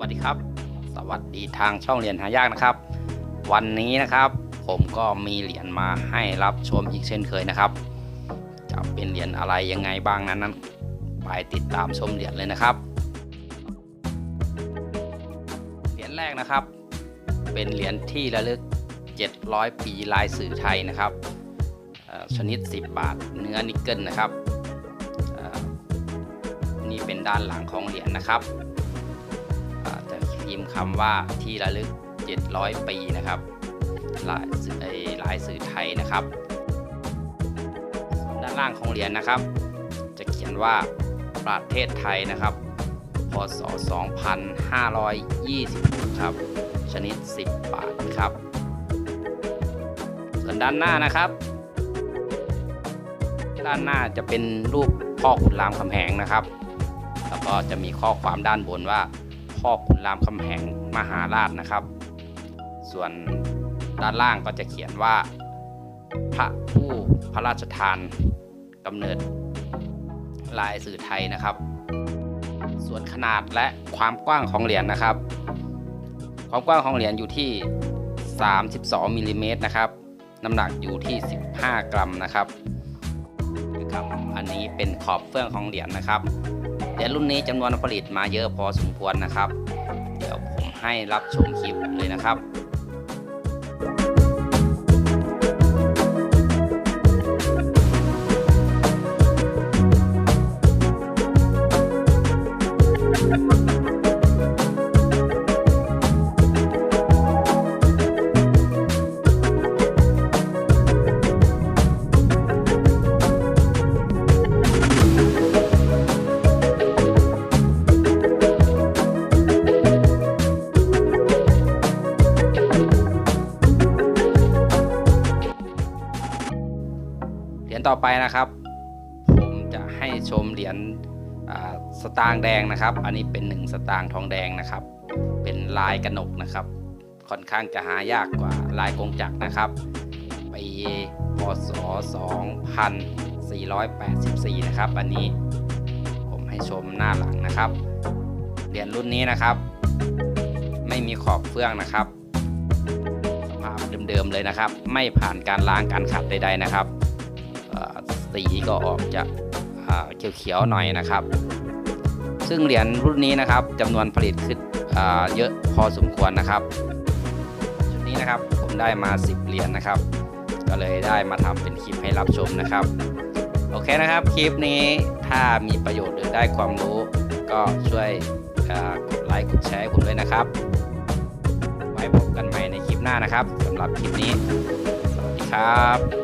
วัสดีครับ สวัสดีทางช่องเหรียญหายากนะครับ วันนี้นะครับ ผมก็มีเหรียญมาให้รับชมอีกเช่นเคยนะครับ จะเป็นเหรียญอะไรยังไงบ้างนั้นนั้นไปติดตามชมเหรียญเลยนะครับ เหรียญแรกนะครับ เป็นเหรียญที่ระลึก 700 ปีลายสื่อไทยนะครับชนิด 10 บาทเนื้อนิกเกิลนะครับนี่เป็นด้านหลังของเหรียญนะครับ คำว่าที่ระลึก 700 ปีนะครับลายสื่อไอ้ลายสื่อไทยนะครับ ด้านล่างของเหรียญนะครับ จะเขียนว่าประเทศไทยนะครับ พศ 2520 ครับ ชนิด 10 บาทครับ ส่วนด้านหน้านะครับ ด้านหน้าจะเป็นรูปพ่อขุนรามคำแหงนะครับ แล้วก็จะมีข้อความด้านบนว่า พ่อขุนรามคำแหงมหาราชนะครับ ส่วนด้านล่างก็จะเขียนว่า พระผู้พระราชทานกำเนิดลายสื่อไทยนะครับ ส่วนขนาดและความกว้างของเหรียญนะครับ ความกว้างของเหรียญอยู่ที่ 32มิลลิเมตรนะครับ น้ำหนักอยู่ที่ 15 กรัมนะครับนะครับอันนี้เป็นขอบเฟื่องของเหรียญนะครับ แต่รุ่นนี้จำนวนผลิตมาเยอะพอสมควรนะครับ เดี๋ยวผมให้รับชมคลิปเลยนะครับเห ต่อไปนะครับ ผมจะให้ชมเหรียญสตางค์แดงนะครับ อันนี้เป็นหนึ่งสตางค์ทองแดงนะครับ เป็นลายกระหนกนะครับ ค่อนข้างจะหายากกว่าลายกงจักรนะครับปีพศ2484 นะครับ อันนี้ผมให้ชมหน้าหลังนะครับ เหรียญรุ่นนี้นะครับ ไม่มีขอบเฟื่องนะครับสภาพเดิมๆเลยนะครับ ไม่ผ่านการล้างการขัดใดๆนะครับ สีก็ออกจะเขียวๆหน่อยนะครับ ซึ่งเหรียญรุ่นนี้นะครับจำนวนผลิตคืออาเยอะพอสมควรนะครับชุดนี้นะครับผมได้มา 10 เหรียญนะครับ ก็เลยได้มาทำเป็นคลิปให้รับชมนะครับ โอเคนะครับคลิปนี้ถ้ามีประโยชน์หรือได้ความรู้ก็ช่วยกดไลค์กดแชร์ให้ผมด้วยนะครับ ไว้พบกันใหม่ในคลิปหน้านะครับสำหรับคลิปนี้ สวัสดีครับ